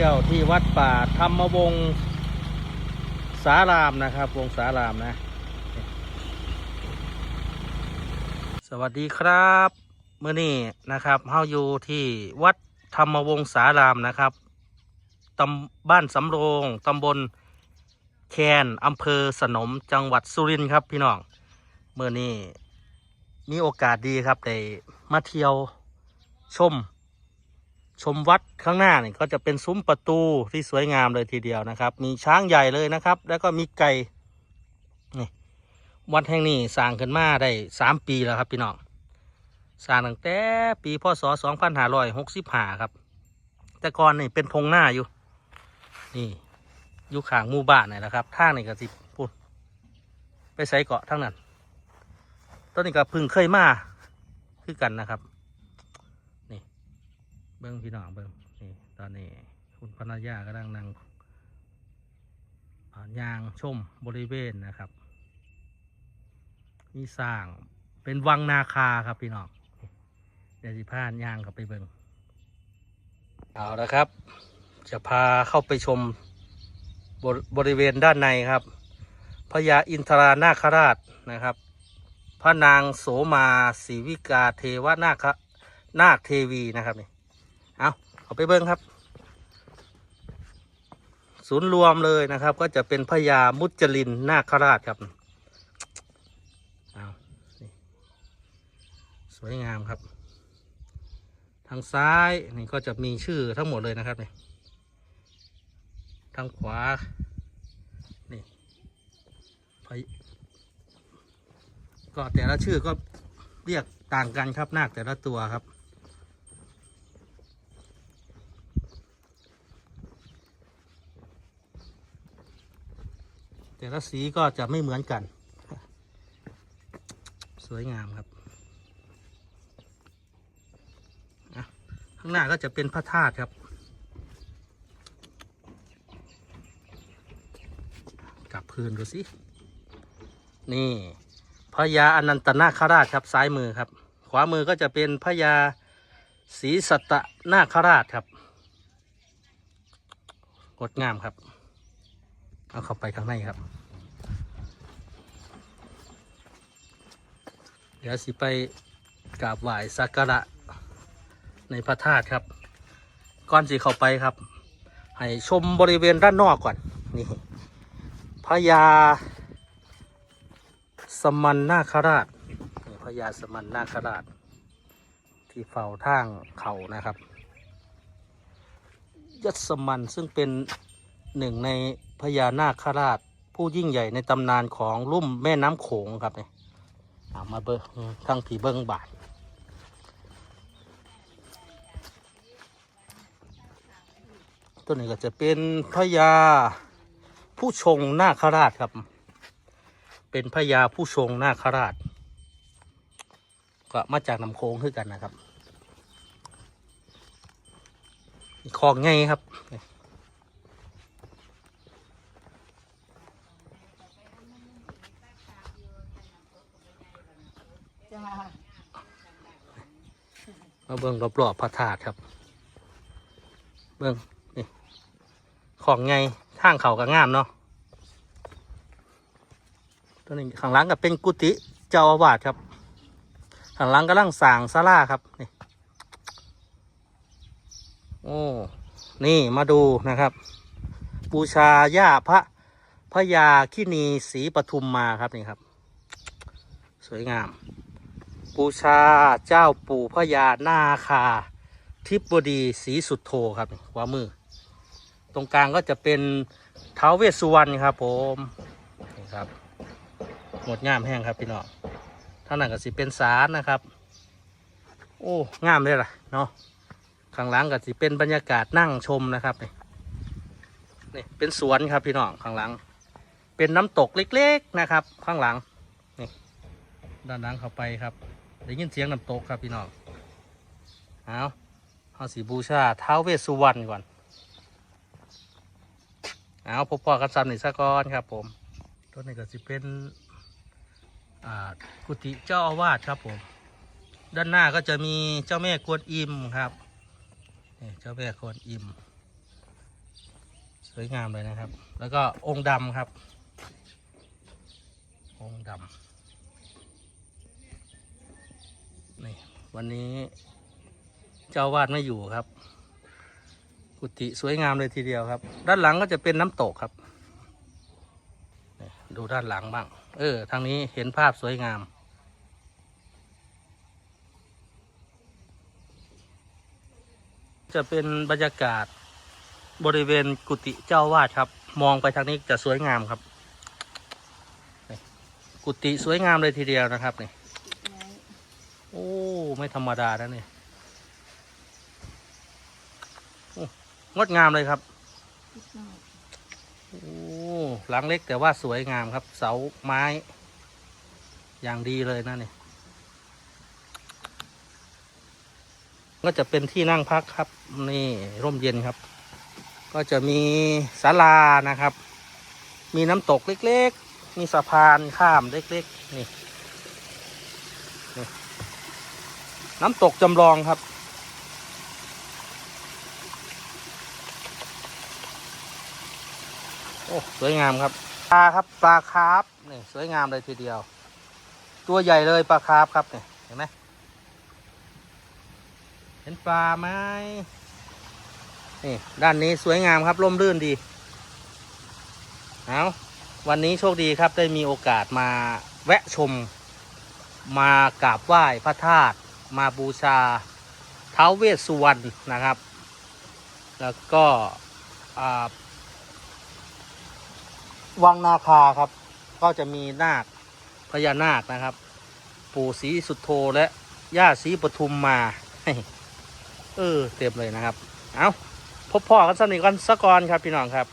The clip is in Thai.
ที่ยวที่วัดป่าธรรมวงศ์สารามนะครับ วงสารามนะ สวัสดีครับเมื่อนี้นะครับเฮาอยู่ที่วัดธรรมวงศารามนะครับตำบ้านสำโรงตำบลแคนอำเภอสนมจังหวัดสุรินทร์ครับพี่น้องเมื่อนี้มีโอกาสดีครับได้มาเที่ยวชม ชมวัดข้างหน้านี่ก็จะเป็นซุ้มประตูที่สวยงามเลยทีเดียวนะครับ มีช้างใหญ่เลยนะครับ แล้วก็มีไก่นี่วัดแห่งนี้สร้างขึ้นมาได้สามปีแล้วครับพี่น้องสร้างตั้งแต่ปีพศสองพันห้าร้อยหกสิบห้าครับ แต่ก่อนนี่เป็นทงหน้าอยู่ นี่อยู่ขางมู่บ้านนี่แหละครับทางนี่ก็สิพูดไปใส่เกาะทั้งนั้นต้นนี้ก็พึ่งเคยมาคือกันนะครับ เบิ้งพี่น้องเบิ้งนี่ตอนนี้ คุณพนายากำลังนั่งอ่ายางชมบริเวณนะครับ มีสร้างเป็นวังนาคาครับพี่น้องเดี๋ยวสิพานยางเข้าไปเบิ้งเอาละครับ จะพาเข้าไปชมบบริเวณด้านในครับพญาอินทรานาคราชนะครับ พระนางโสมาศรีวิกาเทวนาคนาคเทวีนะครับนี่ เอาไปเบิ้งครับ ศูนย์รวมเลยนะครับ ก็จะเป็นพญามุจลินนาคราชครับเอาสวยงามครับ ทางซ้ายนี่ก็จะมีชื่อทั้งหมดเลยนะครับนี่ทางขวา นี่ก็แต่ละชื่อก็เรียกต่างกันครับนาคแต่ละตัวครับ แต่ละสีก็จะไม่เหมือนกัน สวยงามครับข้างหน้าก็จะเป็นพระธาตุครับกลับพื้นดูสินี่พญาอนันตนาคราชครับ ซ้ายมือครับ ขวามือก็จะเป็นพญาศรีสัตนาคราชครับงดงามครับ เอาเข้าไปข้างในครับ เดี๋ยวสิไปกราบไหว้สักการะในพระธาตุครับ ก่อนสิเข้าไปครับ ให้ชมบริเวณด้านนอกก่อนนี่พญาสมันนาคราชนี่พญาสมันนาคราช ที่เฝ้าทางเขานะครับยัสมันซึ่งเป็นหนึ่งในพญานาคราช ผู้ยิ่งใหญ่ในตำนานของลุ่มแม่น้ำโขงครับเนี่ยามาเบิ้งทั้งผีเบิ้งบาทตัวนี้ก็จะเป็นพญาผู้ชงนาคราชครับ เป็นพญาผู้ชงนาคราช ก็มาจากน้ำโขงคือกันนะครับคลองไงครับ มาเบิ่งรอบๆพระธาตุครับ เบิ่งนี่ของไงทางเขาก็งามเนาะตัวนี้ข้างหลังก็เป็นกุฏิเจ้าอาวาสครับข้างหลังกำลังสร้างศาลาครับนี่โอ้นี่มาดูนะครับ บูชาย่าพระพระยาคินีศรีปทุมมาครับนี่ครับ สวยงาม บูชาเจ้าปู่พญานาคา ทิพบดีศรีสุดโทครับนี่ขวามือ ตรงกลางก็จะเป็นเท้าวเวสสุวรรณครับผมนี่ครับหมดงามแห้งครับพี่น้องท่างนั้นก็สิเป็นศาลนะครับ โอ้งามเลยล่ะเนาะข้างหลังก็สิเป็นบรรยากาศนั่งชมนะครับนี่นี่เป็นสวนครับพี่น้องข้างหลัง เป็นน้ำตกเล็ก ๆนะครับ ข้างหลังนี่ด้านหลังเข้าไปครับ ได้ยินเสียงน้ำตกครับพี่น้องเอาเอาสีบูชาท้าวเวสสุวรรณก่อนเอาพบพ่อกันซ้ำหนึ่งสักก้อนครับ ผมต้นนี้ก็จะเป็นกุฏิเจ้าอาวาสครับผม ด้านหน้าก็จะมีเจ้าแม่กวนอิมครับนี่เจ้าแม่กวนอิม สวยงามเลยนะครับ แล้วก็องค์ดำครับ องค์ดำ นี่วันนี้เจ้าวาดไม่อยู่ครับ กุฏิสวยงามเลยทีเดียวครับ ด้านหลังก็จะเป็นน้ำตกครับ ดูด้านหลังบ้าง เออ ทางนี้เห็นภาพสวยงาม จะเป็นบรรยากาศบริเวณกุฏิเจ้าวาดครับ มองไปทางนี้จะสวยงามครับ กุฏิสวยงามเลยทีเดียวนะครับนี่ โอ้ ไม่ธรรมดานะนี่งดงามเลยครับ โอ้หลังเล็กแต่ว่าสวยงามครับ เสาไม้ อย่างดีเลยนะนี่ก็จะเป็นที่นั่งพักครับ นี่ร่มเย็นครับ ก็จะมีศาลานะครับ มีน้ำตกเล็ก ๆ มีสะพานข้ามเล็ก ๆ นี่นี่ น้ำตกจำลองครับ โอ้ สวยงามครับ ปลาครับ ปลาคาร์ฟนี่สวยงามเลยทีเดียว ตัวใหญ่เลยปลาคาร์ฟครับเนี่ยเห็นไหมเห็นปลาไหมนี่ ด้านนี้สวยงามครับร่มรื่นดี เอาวันนี้โชคดีครับได้มีโอกาสมาแวะชมมากราบไหว้พระธาตุ มาบูชาท้าวเวสสุวรรณนะครับ แล้วก็วังนาคาครับ ก็จะมีนาคพญานาคนะครับ ปู่ศรีสุโธและย่าศรีปทุมมาเออเต็มเลยนะครับ เอาพบพ่อกันสักหนึ่งกันสักก่อนครับพี่น้องครับ